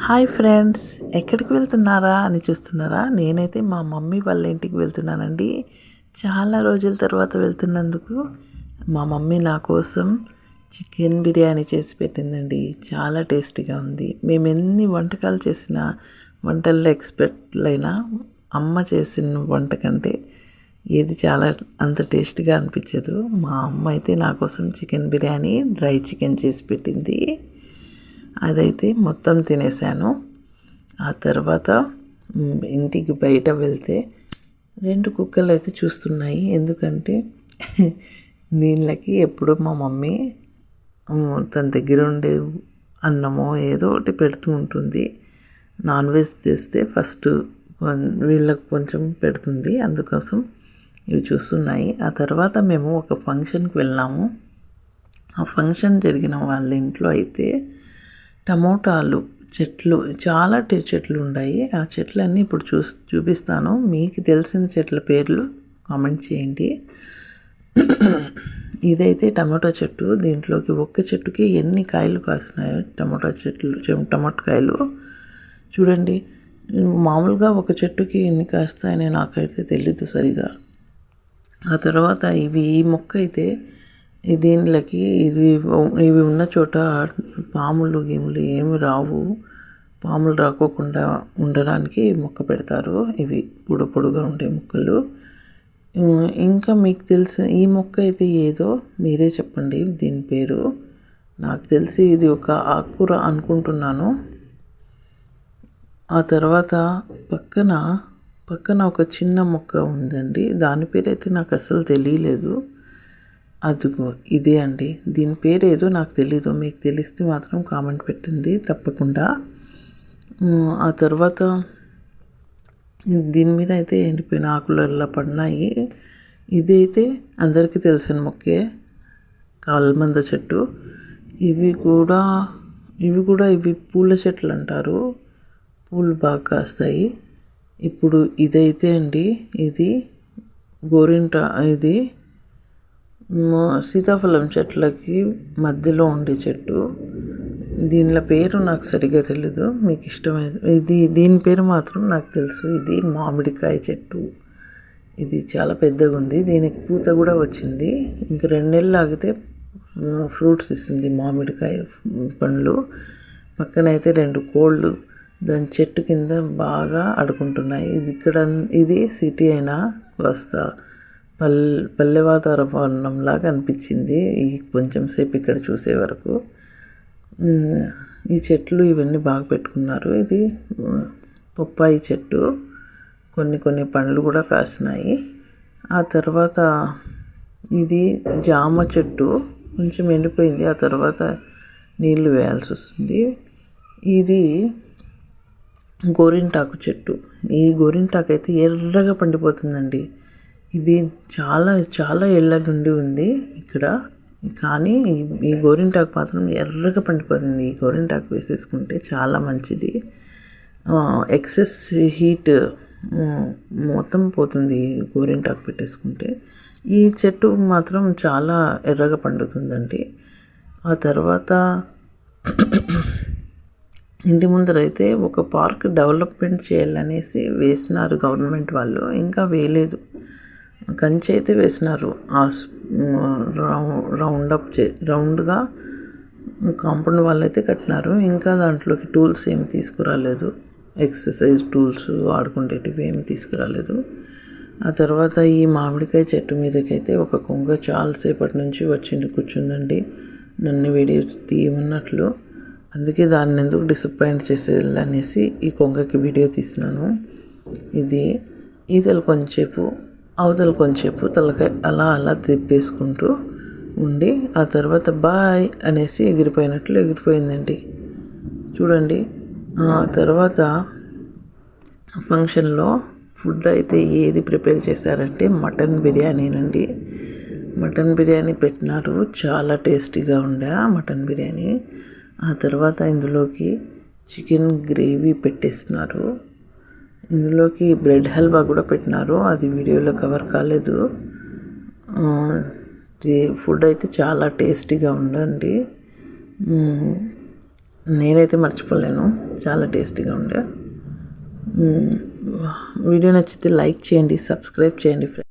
Hi friends ఎక్కడికి వెళ్తున్నారా అని చూస్తున్నారా? నేనైతే మా మమ్మీ వాళ్ళ ఇంటికి వెళ్తున్నానండి. చాలా రోజుల తర్వాత వెళ్తున్నందుకు మా మమ్మీ నా కోసం చికెన్ బిర్యానీ చేసి పెట్టిందండి. చాలా టేస్టీగా ఉంది. మేము ఎన్ని వంటకాలు చేసినా వంటల్లో ఎక్స్పర్ట్లైనా అమ్మ చేసిన వంట కంటే ఏది చాలా అంత టేస్ట్గా అనిపించదు. మా అమ్మ అయితే నా కోసం చికెన్ బిర్యానీ డ్రై చికెన్ చేసి పెట్టింది. అదైతే మొత్తం తినేసాను. ఆ తర్వాత ఇంటికి బయట వెళ్తే రెండు కుక్కలు అయితే చూస్తున్నాయి. ఎందుకంటే నీళ్ళకి ఎప్పుడు మా మమ్మీ తన దగ్గర ఉండే అన్నమో ఏదో ఒకటి పెడుతూ ఉంటుంది. నాన్ వెజ్ తెస్తే ఫస్ట్ వీళ్ళకు కొంచెం పెడుతుంది. అందుకోసం ఇవి చూస్తున్నాయి. ఆ తర్వాత మేము ఒక ఫంక్షన్కి వెళ్ళాము. ఆ ఫంక్షన్ జరిగిన వాళ్ళ ఇంట్లో అయితే టమోటాలు చెట్లు చాలా చెట్లు ఉన్నాయి ఆ చెట్లన్నీ ఇప్పుడు చూ చూపిస్తాను. మీకు తెలిసిన చెట్ల పేర్లు కామెంట్ చేయండి. ఇదైతే టమాటో చెట్టు. దీంట్లోకి ఒక్క చెట్టుకి ఎన్ని కాయలు కాస్తున్నాయో టమాటో చెట్లు టమాటో కాయలు. చూడండి మామూలుగా ఒక చెట్టుకి ఎన్ని కాస్తాయని నాకైతే తెలీదు సరిగా. ఆ తర్వాత ఇవి ఈ మొక్క అయితే దీనిలోకి ఇవి ఇవి ఉన్న చోట పాములు గీములు ఏమి రావు. పాములు రాకోకుండా ఉండడానికి మొక్క పెడతారు. ఇవి పొడు పొడుగా ఉండే మొక్కలు. ఇంకా మీకు తెలిసిన ఈ మొక్క అయితే ఏదో మీరే చెప్పండి దీని పేరు. నాకు తెలిసి ఇది ఒక ఆకుకూర అనుకుంటున్నాను. ఆ తర్వాత పక్కన పక్కన ఒక చిన్న మొక్క ఉందండి. దాని పేరు అయితే నాకు అసలు తెలియలేదు. అదిగో ఇదే అండి. దీని పేరు ఏదో నాకు తెలీదు. మీకు తెలిస్తే మాత్రం కామెంట్ పెట్టండి. తప్పకుండా. ఆ తర్వాత దీని మీద అయితే ఎండిపోయిన ఆకులు అలా పడినాయి. ఇదైతే అందరికీ తెలిసిన మొక్కే. కాల్మంద చెట్టు. ఇవి కూడా ఇవి కూడా ఇవి పూల చెట్లు అంటారు. పూలు బాగా కాస్తాయి. ఇప్పుడు ఇదైతే అండి ఇది గోరింట ఇది సీతాఫలం చెట్లకి మధ్యలో ఉండే చెట్టు. దీనిల పేరు నాకు సరిగ్గా తెలీదు మీకు ఇష్టమైనది ఇది దీని పేరు మాత్రం నాకు తెలుసు. ఇది మామిడికాయ చెట్టు. ఇది చాలా పెద్దగా ఉంది దీనికి పూత కూడా వచ్చింది. ఇంక రెండు నెలలు ఆగితే ఫ్రూట్స్ ఇస్తుంది మామిడికాయ పండ్లు. పక్కన అయితే రెండు కోళ్ళు. దాని చెట్టు కింద బాగా ఆడుకుంటున్నాయి ఇది ఇక్కడ ఇది సిటీ అయినా వస్తా. పల్ పల్లె వాతావరణం లాగా అనిపించింది. ఈ కొంచెం సేపు ఇక్కడ చూసే వరకు. ఈ చెట్లు ఇవన్నీ బాగా పెట్టుకున్నారు. ఇది బొప్పాయి చెట్టు. కొన్ని కొన్ని పండ్లు కూడా కాసినాయి. ఆ తర్వాత ఇది జామ చెట్టు. కొంచెం ఎండిపోయింది. ఆ తర్వాత నీళ్ళు వేయాల్సి వస్తుంది. ఇది గోరింటాకు చెట్టు. ఈ గోరింటాకు అయితే ఎర్రగా పండిపోతుందండి. ఇది చాలా చాలా ఏళ్ళ నుండి ఉంది ఇక్కడ. కానీ ఈ- గోరింటాకు మాత్రం ఎర్రగా పండిపోతుంది. ఈ గోరింటాకు వేసేసుకుంటే చాలా మంచిది. ఎక్సెస్ హీట్ మొత్తం పోతుంది గోరింటాకు పెట్టేసుకుంటే. ఈ చెట్టు మాత్రం చాలా ఎర్రగా పండుతుందండి. ఆ తర్వాత ఇంటి ముందర అయితే ఒక పార్క్ డెవలప్మెంట్ చేయాలనేసి వేసినారు గవర్నమెంట్ వాళ్ళు. ఇంకా వేయలేదు. కంచె అయితే వేసినారు. ఆ రౌండ్ చే రౌండ్గా కాంపౌండ్ వాళ్ళు అయితే కట్టినారు. ఇంకా దాంట్లోకి టూల్స్ ఏమి తీసుకురాలేదు. ఎక్సర్సైజ్ టూల్స్ ఆడుకునేటివి ఏమి తీసుకురాలేదు. ఆ తర్వాత ఈ మామిడికాయ చెట్టు మీదకైతే ఒక కొంగ చాలాసేపటి నుంచి వచ్చింది కూర్చుందండి. నన్ను వీడియో తీయమన్నట్లు. అందుకే దాన్ని ఎందుకు డిసప్పాయింట్ చేసేది అనేసి ఈ కొంగకి వీడియో తీసినాను. ఇది ఈతలు కొంచెంసేపు అవతల కొంచెంసేపు తలకాయ అలా అలా తిప్పేసుకుంటూ ఉండి ఆ తర్వాత బాయ్ అనేసి ఎగిరిపోయినట్లు ఎగిరిపోయిందండి. చూడండి ఆ తర్వాత ఫంక్షన్లో ఫుడ్ అయితే ఏది ప్రిపేర్ చేశారంటే మటన్ బిర్యానీనండి. మటన్ బిర్యానీ పెట్టినారు చాలా టేస్టీగా ఉండే ఆ మటన్ బిర్యానీ. ఆ తర్వాత ఇందులోకి చికెన్ గ్రేవీ పెట్టేస్తున్నారు ఇందులోకి బ్రెడ్ హల్వా కూడా పెట్టినారు. అది వీడియోలో కవర్ కాలేదు. ఫుడ్ అయితే చాలా టేస్టీగా ఉందండి. నేనైతే మర్చిపోలేను. చాలా టేస్టీగా ఉండే. వీడియో నచ్చితే లైక్ చేయండి సబ్స్క్రైబ్ చేయండి ఫ్రెండ్స్.